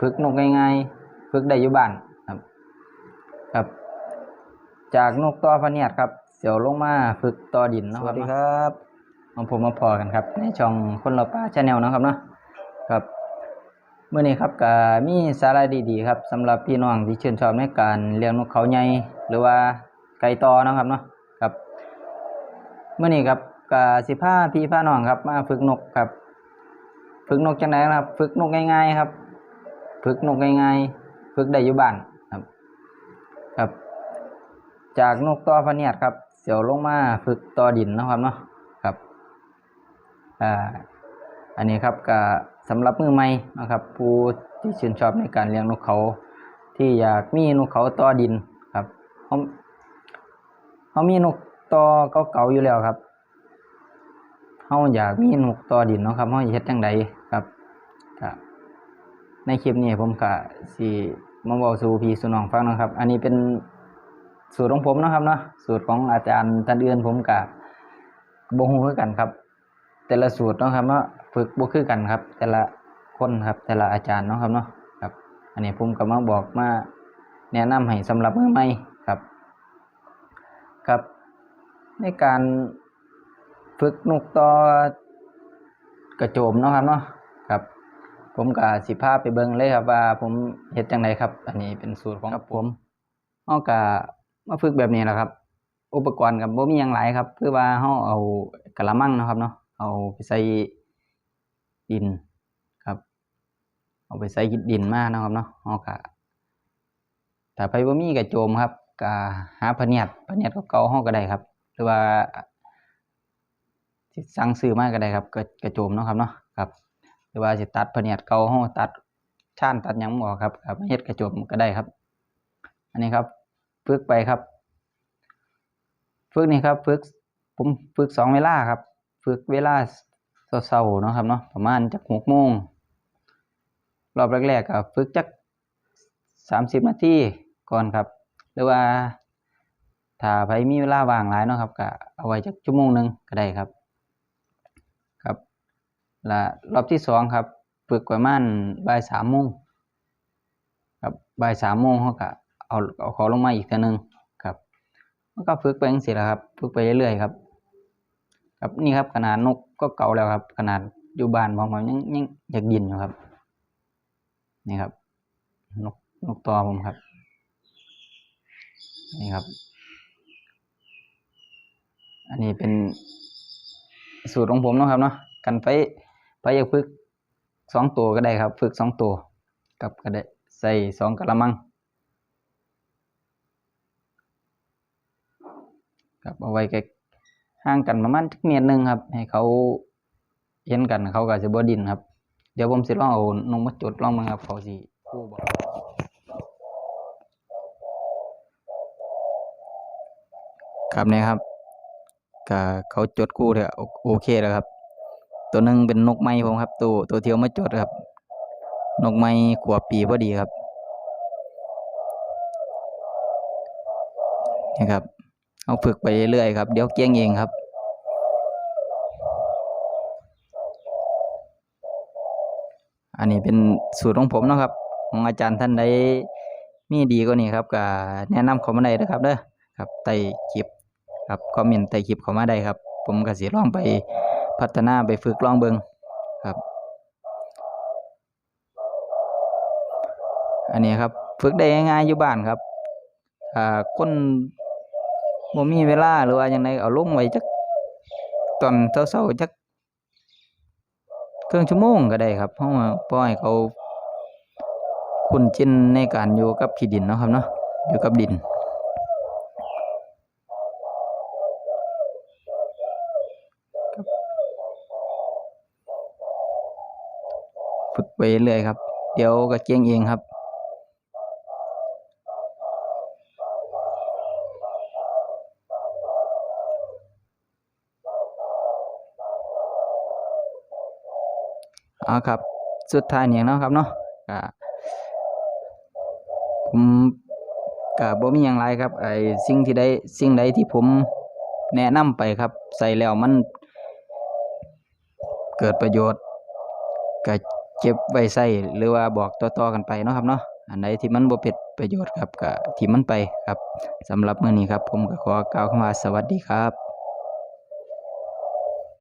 ฝึกนกง่ายๆฝึกได้อยู่บ้านครับครับ จากนกต่อพะเนียดครับเสียวลงมาฝึกต่อดินเนาะสควัรัสบดีเนาะครับมาผมมาพอกันครับ ในช่องคนเราป้าชาแนลนาะครับเนาะครับเมื่อนี้ครับก็มีสาระดีๆครับสำหรับพี่น้องที่ชื่นชอบในการเลี้ยงนกเขาใหญ่หรือว่าไก่ตอเนาะครับเนาะครับเมื่อนี้ครับก็สิพาพี่พาน้องครับมาฝึกนกครับ ฝึกนกจังไดนะครับ ฝึกนกง่ายๆครับ ฝึกนกง่ายๆฝึกได้อยู่บ้านครับ ครับ จากนกต่อพเนียดครับเสียวลงมาฝึกต่อดินนะครับเนาะครับอ่าอันนี้ครับก็สำหรับมือใหม่นะครับ ผู้ที่ชื่นชอบในการเลี้ยงนกเขาที่อยากมีนกเขาต่อดินครับเขาเขามีนกต่อเก่าๆอยู่แล้วครับเขาอยากมีนกต่อดินเนาะครับเขาสิเฮ็ดจังใดครับก็ ในคลิปนี้ผมก็สิมาบอกสู่พี่สู่น้องฟังนะครับ อันนี้เป็นสูตรของผมนะครับเนาะสูตรของอาจารย์ท่านอื่นผมก็บ่ฮู้คือกันครับ แต่ละสูตรนะครับเนาะฝึกบ่คือกันครับ แต่ละคนครับแต่ละอาจารย์นะครับเนาะครับ อันนี้ผมก็มาบอกมาแนะนำให้สำหรับมือใหม่ครับ ครับ ในการฝึกนกต่อกระโจมนะครับเนาะครับ ผมก็สิพาไปเบิ่งเลยครับว่าผมเฮ็ดจังไดครับ อันนี้เป็นสูตรของผมเฮาก็มาฝึกแบบนี้แหละครับ อุปกรณ์กับบ่มีหยังหลายครับคือว่าเฮาเอากะละมังเนาะครับเนาะเอาไปใส่ดินครับ เอาไปใส่ดินมาเนาะครับเนาะเฮาก็ถ้าไปบ่มีกระโจมครับก็หาพะเนียดพะเนียดเก่าๆเฮาก็ได้ครับ หรือว่าสิสั่งซื้อมาก็ได้ครับกระกระโจมเนาะครับเนาะครับห รือว่าสิตัดพเนียดเกาเฮาตัดช่านตัดยังบ่ออกครับครับเฮ็ดกระจมก็ได้ครับ อันนี้ครับฝึกไปครับฝึกนี่ครับฝึกผมฝึกสองเวลาครับฝึกเวลาเช้าๆเนาะครับเนาะประมาณจากหกโมงรอบแรกๆก็ฝึกจักสามสิบนาทีก่อนครับ หรือว่าถ้าใครมีเวลาว่างหลายเนาะครับก็เอาไว้จักชั่วโมงหนึ่งก็ได้ครับ และรอบที่สองครับ ฝึกประมาณบ่ายสามโมงครับบ่ายสามโมงเขาก็เอาเอาขาลงมาอีกเทีนึงครับมันก็ฝึกไปจังซี่แหละครับ ฝึกไปเรื่อยๆครับ ครับนี่ครับขนาดนกก็เก่าแล้วครับ ขนาดอยู่บ้านผมผมยังยังอยากยินอยู่ครับ นี่ครับ นกนกตอผมครับ นี่ครับ อันนี้เป็นสูตรของผมนะครับเนาะกันไป ไปอยากฝึกสองตัวก็ได้ครับ ฝึกสองตัวกับก็ได้ใส่สองกะละมังครับเอาไว้ใกล้ห่างกันประมาณเมตรหนึ่งครับ ให้เขาเห็นกันเขาก็จะบ่ดินครับ เดี๋ยวผมสิลองเอานกมาจุดลองมึงครับ เขาสิคู่บอกครับนี่ครับก็เขาจดคู่แล้วโอเคแล้วครับ ตัวหนึงเป็นนกไม้ผมครับ ตัวตัวเทียวมาจดครับ นกไม้ขวบปีพอดีครับนี่ครับ เอาฝึกไปเรื่อยๆครับ เดี๋ยวเกี้ยงเองครับอันนี้เป็นสูตรของผมนะครับ ของอาจารย์ท่านใดมีดีกว่านี้ครับก็แนะนำเขามาได้นะครับเด้อครับใต้คลิปครับคอมเมนต์ใต้คลิปเขามาได้ครับ ผมก็สิลองไป พัฒนาไปฝึกลองเบิงครับ อันนี้ครับฝึกได้ง่ายๆอยู่บ้านครับอ่าคนบ่มีเวลาหรือว่าจังไดเอาลงไว้จักตอนเช้าๆจักครึ่งชั่วโมงก็ได้ครับ เพราะว่าปล่อยเขาคุ้นชินในการอยู่กับขี้ดินเนาะครับเนาะอยู่กับดิน ฝึกไปเรื่อยครับ เดี๋ยวก็เก่งเองครับ เอาครับ สุดท้ายเนี่ยเนาะครับเนาะก็ผมก็บ่มีหยังหลายครับ ไอ้สิ่งที่ได้สิ่งใดที่ผมแนะนำไปครับ ใส่แล้วมันเกิดประโยชน์ก็ เก็บไว้ใส่หรือว่าบอกต่อๆกันไปเนาะครับเนาะอันใดที่มันบ่เป็นประโยชน์ครับก็ทิ่มมันไปครับสำหรับมื้อนี้ครับ ผมก็ขอกล่าวคำว่าสวัสดีครับ